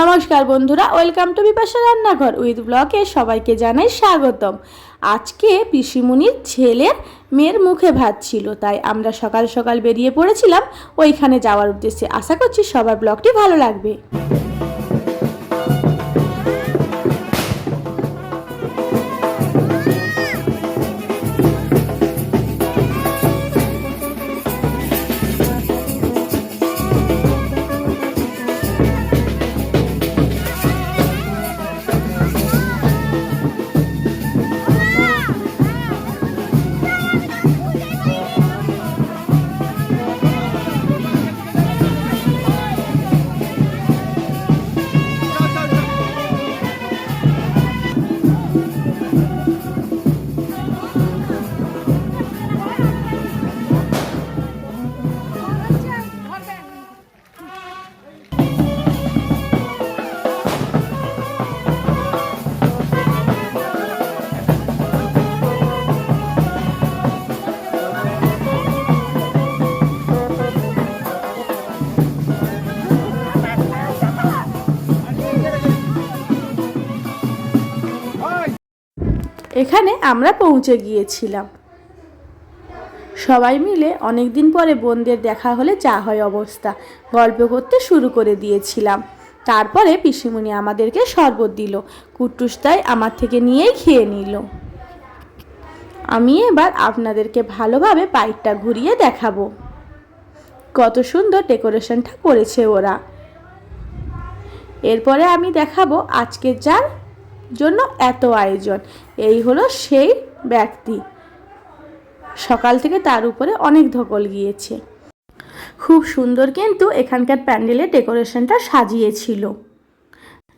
নমস্কার বন্ধুরা, welcome to Bipasha রান্নাঘর উইথ ব্লকে সবাইকে জানাই স্বাগতম। আজকে পিসিমুনির ছেলের মেয়ের মুখে ভাত ছিল, তাই আমরা সকাল সকাল বেরিয়ে পড়েছিলাম, ওইখানে যাওয়ার উদ্দেশ্যে। আশা করছি সবার ব্লগটি ভালো লাগবে। এখানে আমরা পৌঁছে গিয়েছিলাম। সবাই মিলে অনেক দিন পরে বোনদের দেখা হলে যা হয় অবস্থা, গল্প করতে শুরু করে দিয়েছিলাম। তারপরে পিসিমণি আমাদেরকে শরবত দিল কুট্টুসটাই আমার থেকে নিয়েই খেয়ে নিল। আমি এবার আপনাদেরকে ভালোভাবে পাইপটা ঘুরিয়ে দেখাবো। কত সুন্দর ডেকোরেশনটা করেছে ওরা। এরপরে আমি দেখাবো আজকে যার জন্য এত আয়োজন। এই হলো সেই ব্যক্তি। সকাল থেকে তার উপরে অনেক ধকল গিয়েছে। খুব সুন্দর কিন্তু এখানকার প্যান্ডেলের ডেকোরেশনটা সাজিয়েছিল।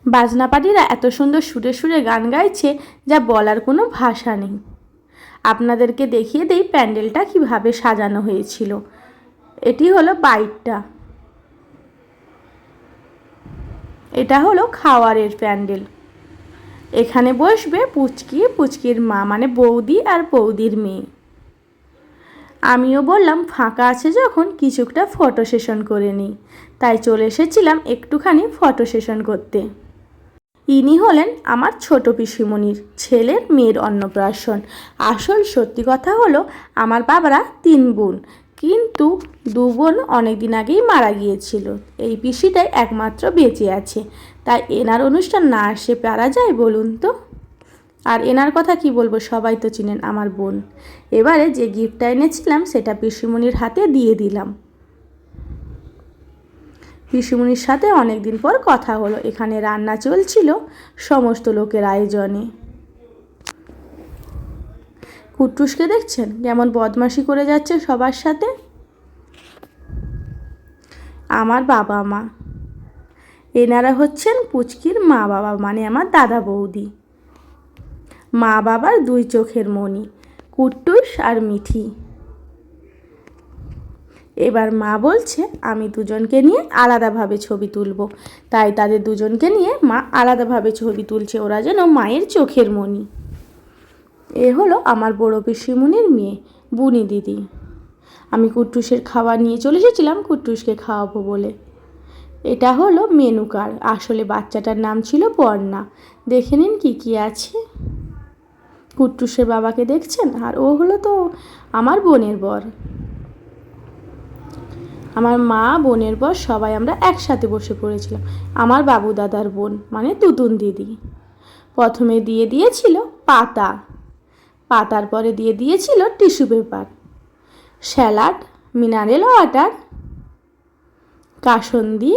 বাজনাপাটিরা এত সুন্দর সুরে সুরে গান গাইছে যা বলার কোনো ভাষা নেই। আপনাদেরকে দেখিয়ে দেই প্যান্ডেলটা কীভাবে সাজানো হয়েছিল। এটি হলো বাইকটা এটা হলো খাওয়ারের প্যান্ডেল। এখানে বসবে পুচকি, পুচকির মা মানে বৌদি আর বৌদির মেয়ে। আমিও বললাম, ফাঁকা আছে যখন, কিছুটা ফটো সেশন করে নিই তাই চলে এসেছিলাম একটুখানি ফটো সেশন করতে। ইনি হলেন আমার ছোট পিসিমণির ছেলের মেয়ের অন্নপ্রাশন। আসল সত্যি কথা হলো, আমার বাবারা তিন বোন। কিন্তু দু বোন অনেক দিন আগেই মারা গিয়েছিল। এই পিসিটাই একমাত্র বেঁচে আছে। তাই এনার অনুষ্ঠান না আসে পারা যায় বলুন তো? আর এনার কথা কি বলব সবাই তো চিনেন আমার বোন। এবারে যে গিফটটা এনেছিলাম সেটা পিসিমণির হাতে দিয়ে দিলাম। পিসিমণির সাথে অনেক দিন পর কথা হলো, এখানে রান্না চলছিল সমস্ত লোকের আয়োজনে। কুট্টুসকে দেখছেন? কেমন বদমাশি করে যাচ্ছে সবার সাথে? আমার বাবা মা। এনারা হচ্ছেন পুচকির মা বাবা মানে আমার দাদা বৌদি। মা বাবার দুই চোখের মণি, কুট্টুস আর মিঠি। এবার মা বলছে, আমি দুজনকে নিয়ে আলাদাভাবে ছবি তুলব। তাই তাদের দুজনকে নিয়ে মা আলাদাভাবে ছবি তুলছে, ওরা যেন মায়ের চোখের মণি। এ হলো আমার বড় পিসিমণির মেয়ে, বুনি দিদি। আমি কুট্টুসের খাবার নিয়ে চলে এসেছিলাম, কুট্টুসকে খাওয়াবো বলে। এটা হলো মেনু কার্ড। আসলে বাচ্চাটার নাম ছিল পর্ণা দেখে নিন কী কী আছে। কুট্টুসের বাবাকে দেখছেন? আর ও হলো তো আমার বোনের বর। আমার মা, বোনের বর সবাই আমরা একসাথে বসে পড়েছিলাম। আমার বাবু দাদার বোন মানে তুতুন দিদি। প্রথমে দিয়ে দিয়েছিল পাতা। পাতার পরে দিয়ে দিয়েছিল tissue paper. Salad, mineral water kasundi,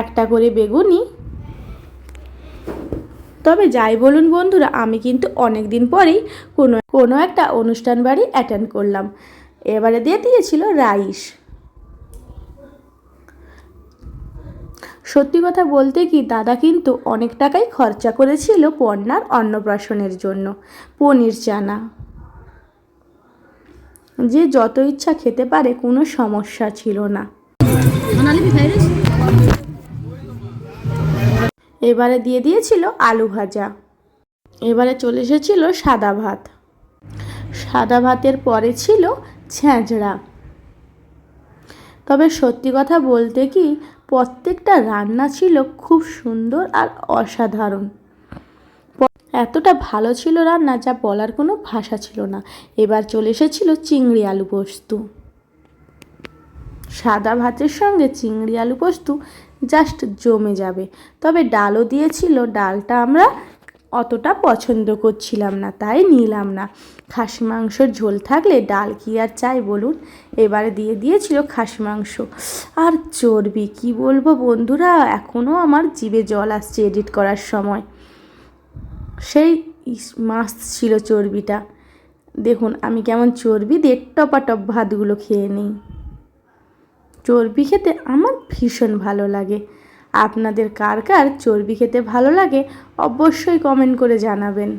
একটা করে বেগুনি। তবে যাই বলুন বন্ধুরা, আমি কিন্তু অনেক দিন পরেই কোনো কোনো একটা অনুষ্ঠান বাড়ি অ্যাটেন্ড করলাম। এবারে দিয়ে দিয়েছিল রাইস। সত্যি কথা বলতে কি, দাদা কিন্তু অনেক টাকাই খরচা করেছিল পণ্যার অন্নপ্রাশনের জন্য, পনির চানা। যে যত ইচ্ছা খেতে পারে কোনো সমস্যা ছিল না। এবারে দিয়ে দিয়েছিল আলু ভাজা। এবারে চলে এসেছিল সাদা ভাত। সাদা ভাতের পরে ছিল ছ্যাঁচড়া তবে সত্যি কথা বলতে কি প্রত্যেকটা রান্না ছিল খুব সুন্দর আর অসাধারণ। এতটা ভালো ছিল রান্না যা বলার কোনো ভাষা ছিল না। এবার চলে এসেছিল চিংড়ি আলু পোস্ত। সাদা ভাতের সঙ্গে চিংড়ি আলু পোস্ত জাস্ট জমে যাবে। তবে ডালও দিয়েছিল, ডালটা আমরা অতটা পছন্দ করছিলাম না, তাই নিলাম না। খাসি মাংসর ঝোল থাকলে ডাল কি আর চাই বলুন? এবারে দিয়ে দিয়েছিল খাসি মাংস। আর চর্বি, কি বলব বন্ধুরা এখনও আমার জিভে জল আসছে এডিট করার সময়। সেই মাছ ছিল চর্বিটা। দেখুন, আমি কেমন চর্বি দিয়ে টপাটপ ভাতগুলো খেয়ে নিই। চর্বি খেতে আমার ভীষণ ভালো লাগে। আপনাদের কার কার চর্বি খেতে ভালো লাগে অবশ্যই কমেন্ট করে জানাবেন।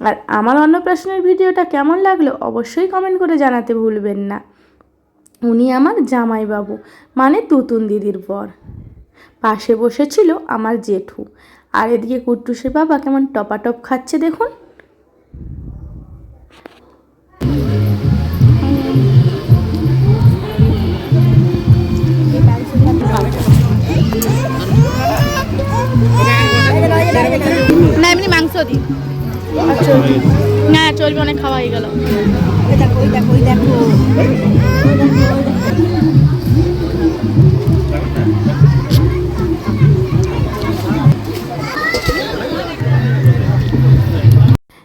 আর আমার অন্নপ্রাশনের ভিডিওটা কেমন লাগল অবশ্যই কমেন্ট করে জানাতে ভুলবেন না। উনি আমার জামাইবাবু মানে তুতুন দিদির বর। পাশে বসেছিল আমার জেঠু। আর এদিকে কুট্টুসের বাবা কেমন টপাটপ খাচ্ছে দেখুন। না এমনি মাংস দিই। না চর্বি অনেক খাওয়া হয়ে গেল।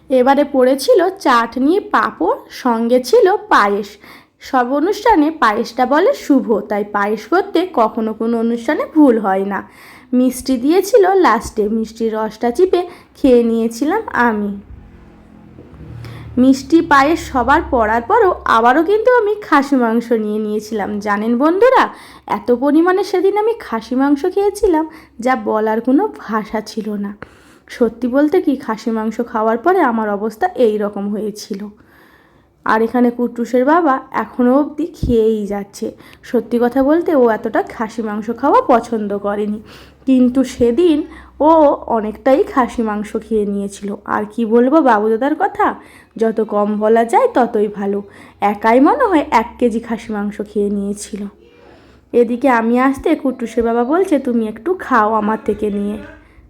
এবারে পড়েছিল চাটনি, পাঁপড়, সঙ্গে ছিল পায়েস। সব অনুষ্ঠানে পায়েসটা বলে শুভ, তাই পায়েস করতে কখনো কোনো অনুষ্ঠানে ভুল হয় না। মিষ্টি দিয়েছিল লাস্টে, মিষ্টির রসটা চিপে খেয়ে নিয়েছিলাম আমি। মিষ্টি পায়েস সবার পড়ার পরও আবারও কিন্তু আমি খাসি মাংস নিয়ে নিয়েছিলাম। জানেন বন্ধুরা, এত পরিমাণে সেদিন আমি খাসি মাংস খেয়েছিলাম, যা বলার কোনো ভাষা ছিল না। সত্যি বলতে কি খাসি মাংস খাওয়ার পরে আমার অবস্থা এই রকম হয়েছিল। আর এখানে কুট্টুসের বাবা এখনও অবধি খেয়েই যাচ্ছে। সত্যি কথা বলতে ও এতটা খাসি মাংস খাওয়া পছন্দ করেনি। কিন্তু সেদিন ও অনেকটাই খাসি মাংস খেয়ে নিয়েছিল। আর কি বলব বাবুদাদার কথা, যত কম বলা যায় ততই ভালো। একাই মনে হয় এক কেজি খাসি মাংস খেয়ে নিয়েছিল। এদিকে আমি আসতে কুট্টুসের বাবা বলছে, তুমি একটু খাও আমার থেকে নিয়ে।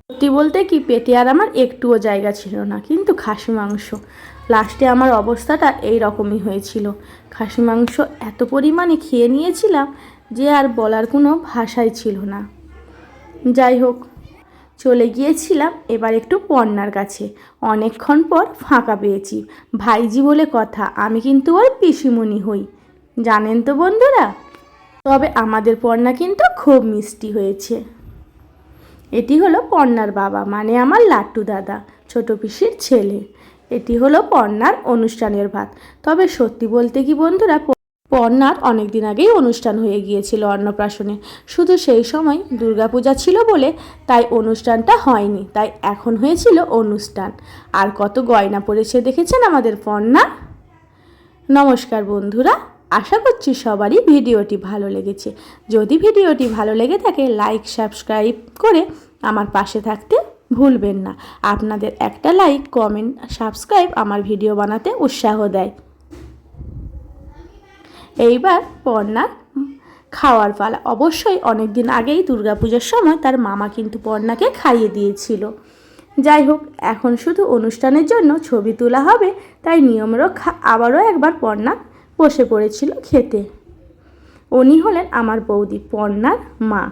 সত্যি বলতে কি, পেটে আর আমার একটুও জায়গা ছিল না, কিন্তু খাসি মাংস। লাস্টে আমার অবস্থাটা এই রকমই হয়েছিল। খাসি মাংস এত পরিমাণে খেয়ে নিয়েছিলাম যে আর বলার কোনো ভাষাই ছিল না। যাই হোক, চলে গিয়েছিলাম এবার একটু পর্নার কাছে। অনেকক্ষণ পর ফাঁকা পেয়েছি। ভাইজি বলে কথা, আমি কিন্তু ওর পিসিমণি হই। জানেন তো বন্ধুরা? তবে আমাদের পর্ণা কিন্তু খুব মিষ্টি হয়েছে। এটি হলো পর্ণার বাবা মানে আমার লাট্টু দাদা, ছোট পিসির ছেলে। এটি হলো পর্ণার অনুষ্ঠানের ভাত। তবে সত্যি বলতে কি বন্ধুরা পর্ণার অনেক দিন আগেই অনুষ্ঠান হয়ে গিয়েছিল অন্নপ্রাশনে। শুধু সেই সময় দুর্গাপূজা ছিল বলে তাই অনুষ্ঠানটা হয়নি, তাই এখন হয়েছিল অনুষ্ঠান। আর কত গয়না পড়েছে দেখেছেন আমাদের পর্ণা নমস্কার বন্ধুরা। আশা করছি সবারই ভিডিওটি ভালো লেগেছে। যদি ভিডিওটি ভালো লেগে থাকে লাইক সাবস্ক্রাইব করে আমার পাশে থাকতে ভুলবেন না। আপনাদের একটা লাইক কমেন্ট সাবস্ক্রাইব আমার ভিডিও বানাতে উৎসাহ দেয়। এইবার পর্ণার খাওয়ার পালা। অবশ্যই অনেক দিন আগেই দুর্গাপূজার সময় তার মামা কিন্তু পর্ণাকে খাইয়ে দিয়েছিল। যাই হোক, এখন শুধু অনুষ্ঠানের জন্য ছবি তোলা হবে, তাই নিয়ম রক্ষা আবারও একবার পর্ণা বসে পড়েছিল খেতে। উনি হলেন আমার বৌদি পর্ণার মা।